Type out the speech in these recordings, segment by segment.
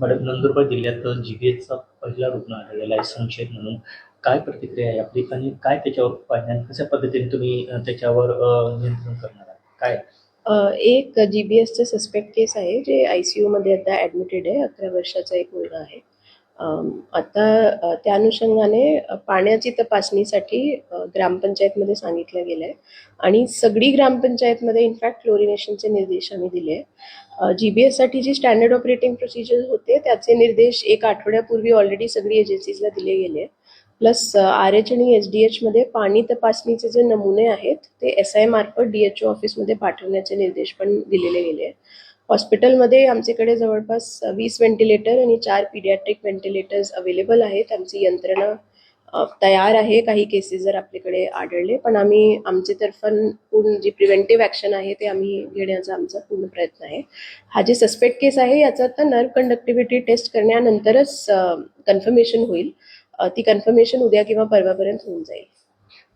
Madam Nandurbar जिल्ह्यात जीबीएसचा पहिला रुग्ण आढळलेला आहे संशयित म्हणून. काय प्रतिक्रिया आहे आपली आणि काय त्याच्यावर उपाय आणि कशा पद्धतीने तुम्ही त्याच्यावर नियंत्रण करणार आहात? काय? एक जी बी एसचं सस्पेक्ट केस आहे जे आय सी यूमध्ये आता ॲडमिटेड आहे अकरा वर्षाचा एक मुलगा आहे. आता त्या अनुषंगाने पाण्याची तपासणीसाठी ग्रामपंचायतमध्ये सांगितलं गेलं आहे आणि सगळी ग्रामपंचायतमध्ये इनफॅक्ट क्लोरिनेशनचे निर्देश आम्ही दिले. जी बी एससाठी जी स्टँडर्ड ऑपरेटिंग प्रोसिजर होते त्याचे निर्देश एक आठवड्यापूर्वी ऑलरेडी सगळी एजन्सीजला दिले गेले. प्लस आर एच आणि एस डी एचमध्ये पाणी तपासणीचे जे नमुने आहेत ते एस आय मार्फत डी एच ओ ऑफिसमध्ये पाठवण्याचे निर्देश पण दिलेले गेले. हॉस्पिटलमध्ये आमच्याकडे जवळपास वीस व्हेंटिलेटर आणि चार पिडियाट्रिक व्हेंटिलेटर्स अवेलेबल आहेत. आमची यंत्रणा तयार आहे. काही केसेस जर आपल्याकडे आढळले पण आम्ही आमचे तर्फन पूर्ण जी प्रिव्हेंटिव्ह ॲक्शन आहे ते आम्ही घेण्याचा आमचा पूर्ण प्रयत्न आहे. हा जे सस्पेक्ट केस आहे याचा आता नर्व कंडक्टिव्हिटी टेस्ट करण्यानंतरच कन्फर्मेशन होईल. ती कन्फर्मेशन उद्या किंवा परवापर्यंत होऊन जाईल.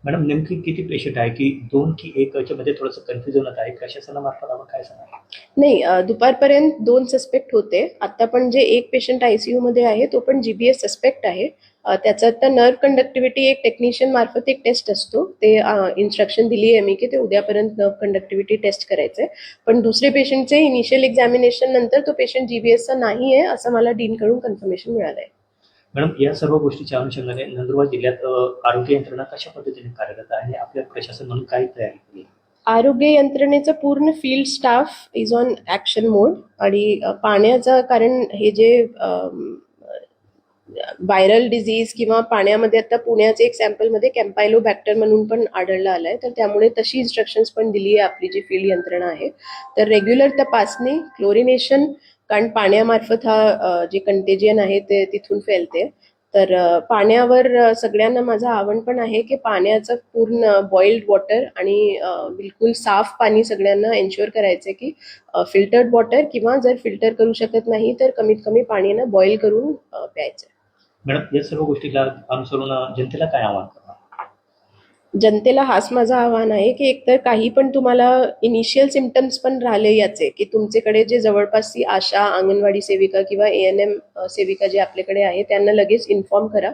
मॅडम नेमकी किती पेशंट आहे? की दोन की एक याच्यामध्ये थोडंसं कन्फ्युजन आहे प्रशासनामार्फत आपण काय सांगा नाही दुपारपर्यंत दोन सस्पेक्ट होते. आता पण जे एक पेशंट आयसीयू मध्ये आहे तो पण जीबीएस सस्पेक्ट आहे. त्याचा आता नर्व कंडक्टिव्हिटी एक टेक्निशियन मार्फत एक टेस्ट असतो. ते इन्स्ट्रक्शन दिली आहे मी की ते उद्यापर्यंत नर्व कंडक्टिव्हिटी टेस्ट करायचंय. पण दुसरे पेशंटचे इनिशियल एक्झामिनेशन नंतर तो पेशंट जीबीएसचा नाही आहे असं मला डीनकडून कन्फर्मेशन मिळालं आहे मॅडम या सर्व गोष्टीच्या अनुषंगाने नंदुरबार जिल्ह्यात आरोग्य यंत्रणा कशा पद्धतीने कार्यरत आहे आणि आपल्या प्रशासन म्हणून काय तयारी केली? आरोग्य यंत्रणेचा पूर्ण field staff is on action mode आणि पाण्याचं पाण्याचा कारण हे जे व्हायरल डिझीज किंवा पाण्यामध्ये आता पुण्याचे एक सॅम्पलमध्ये कॅम्पायलो बॅक्टर म्हणून पण आढळलं आलं आहे तर त्यामुळे तशी इन्स्ट्रक्शन्स पण दिली आहे आपली जी फील्ड यंत्रणा आहे. तर रेग्युलर तपासणी क्लोरिनेशन कारण पाण्यामार्फत हा जे कंटेजियन आहे ते तिथून फैलते. तर पाण्यावर सगळ्यांना माझं आवड पण आहे की पाण्याचं पूर्ण बॉइल्ड वॉटर आणि बिलकुल साफ पाणी सगळ्यांना एन्श्युअर करायचं की फिल्टर्ड वॉटर किंवा जर फिल्टर करू शकत नाही तर कमीत कमी पाणी ना बॉईल करून प्यायचं. मॅडम या सर्व गोष्टीला अनुसरून जनतेला काय आवाहन? जनतेला हाच माझं आव्हान आहे की एकतर काही पण तुम्हाला इनिशियल सिमटम्स पण राहिले याचे की तुमच्याकडे जे जवळपासची आशा अंगणवाडी सेविका किंवा ए एन एम सेविका जे आपल्याकडे आहे त्यांना लगेच इन्फॉर्म करा.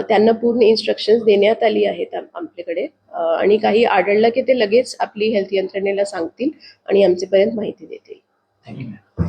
त्यांना पूर्ण इन्स्ट्रक्शन्स देण्यात आली आहेत आपल्याकडे आणि काही आढळलं की ते लगेच आपली हेल्थ यंत्रणेला सांगतील आणि आमच्यापर्यंत माहिती देतील. थँक्यू